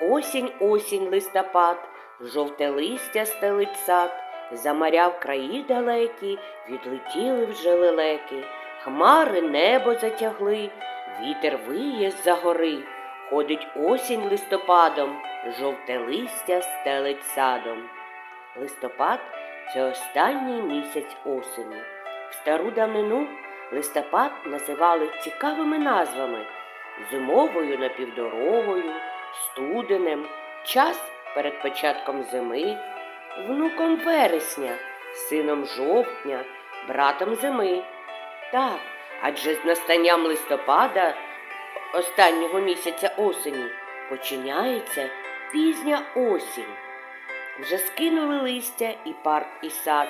Осінь, осінь, листопад, жовте листя стелить сад, замаряв краї далекі, відлетіли вже лелеки, хмари небо затягли, вітер виє з-за гори, ходить осінь листопадом, жовте листя стелить садом. Листопад це останній місяць осені. В стару давнину листопад називали цікавими назвами зимовою напівдорогою, студенем, час перед початком зими, внуком вересня, сином жовтня, братом зими. Так, адже з настанням листопада, останнього місяця осені, починається пізня осінь. Вже скинули листя і парк, і сад,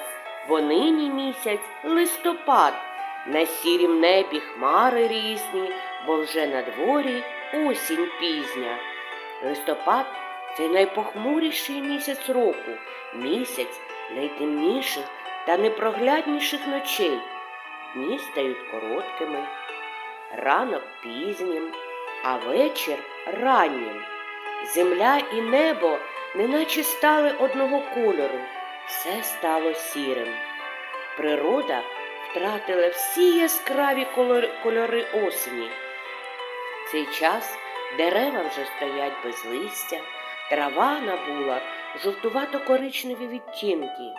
бо нині місяць листопад. На сірім небі хмари різні, бо вже на дворі осінь пізня. Листопад це найпохмуріший місяць року, місяць найтемніших та непроглядніших ночей. Дні стають короткими, ранок пізнім, а вечір раннім. Земля і небо неначе стали одного кольору, все стало сірим. Природа втратила всі яскраві кольори осені. Цей час дерева вже стоять без листя, трава набула жовтувато-коричневі відтінки.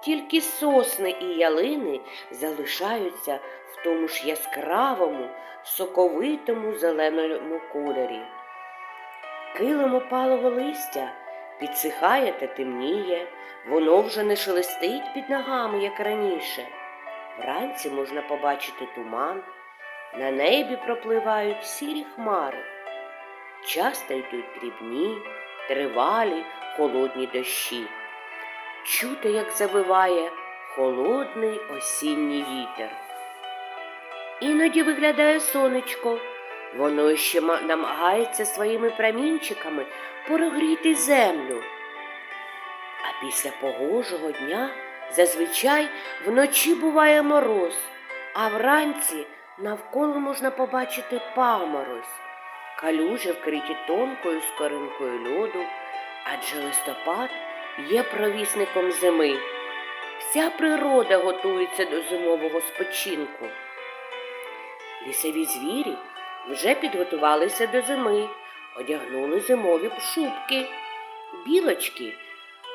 Тільки сосни і ялини залишаються в тому ж яскравому, соковитому зеленому кольорі. Килим опалого листя підсихає та темніє, воно вже не шелестить під ногами, як раніше. Вранці можна побачити туман, на небі пропливають сірі хмари. Часто йдуть дрібні, тривалі, холодні дощі. Чути, як завиває холодний осінній вітер. Іноді виглядає сонечко, воно ще намагається своїми промінчиками прогріти землю. А після погожого дня зазвичай вночі буває мороз, а вранці навколо можна побачити паморозь. Калюжі вкриті тонкою скоринкою льоду, адже листопад є провісником зими. Вся природа готується до зимового спочинку. Лісові звірі вже підготувалися до зими, одягнули зимові шубки. Білочки,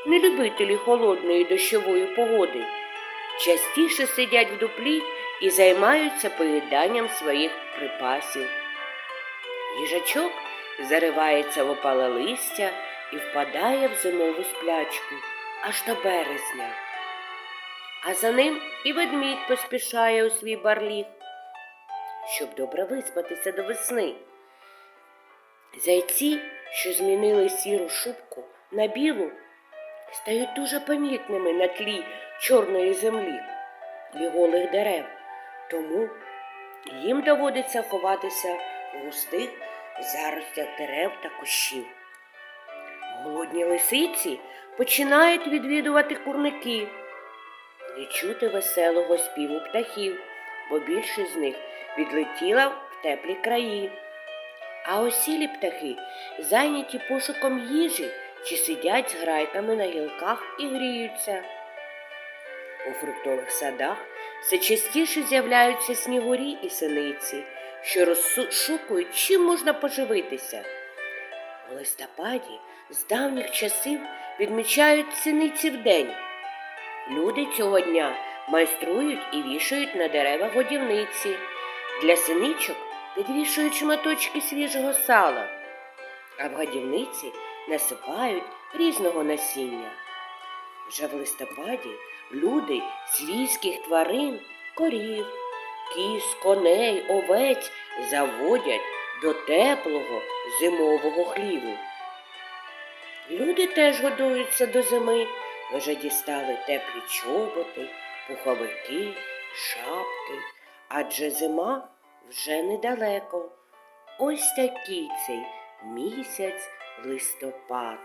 нелюбителі холодної дощової погоди, частіше сидять в дуплі і займаються поїданням своїх припасів. Їжачок заривається в опале листя і впадає в зимову сплячку аж до березня. А за ним і ведмідь поспішає у свій барліг, щоб добре виспатися до весни. Зайці, що змінили сіру шубку на білу, стають дуже помітними на тлі чорної землі і голих дерев, тому їм доводиться ховатися в густих заростях дерев та кущів. Голодні лисиці починають відвідувати курники, не чути веселого співу птахів, бо більшість з них відлетіла в теплі краї. А осілі птахи зайняті пошуком їжі чи сидять з грайками на гілках і гріються. У фруктових садах все частіше з'являються снігурі і синиці, що розшукують, чим можна поживитися. У листопаді з давніх часів відмічають синиців день. Люди цього дня майструють і вішають на дерева годівниці. Для синичок підвішують шматочки свіжого сала, а в годівниці насипають різного насіння. Вже в листопаді люди свійських тварин, корів, кіз, коней, овець заводять до теплого зимового хліву. Люди теж годуються до зими, вже дістали теплі чоботи, пуховики, шапки, адже зима вже недалеко. Ось такий цей місяць листопад.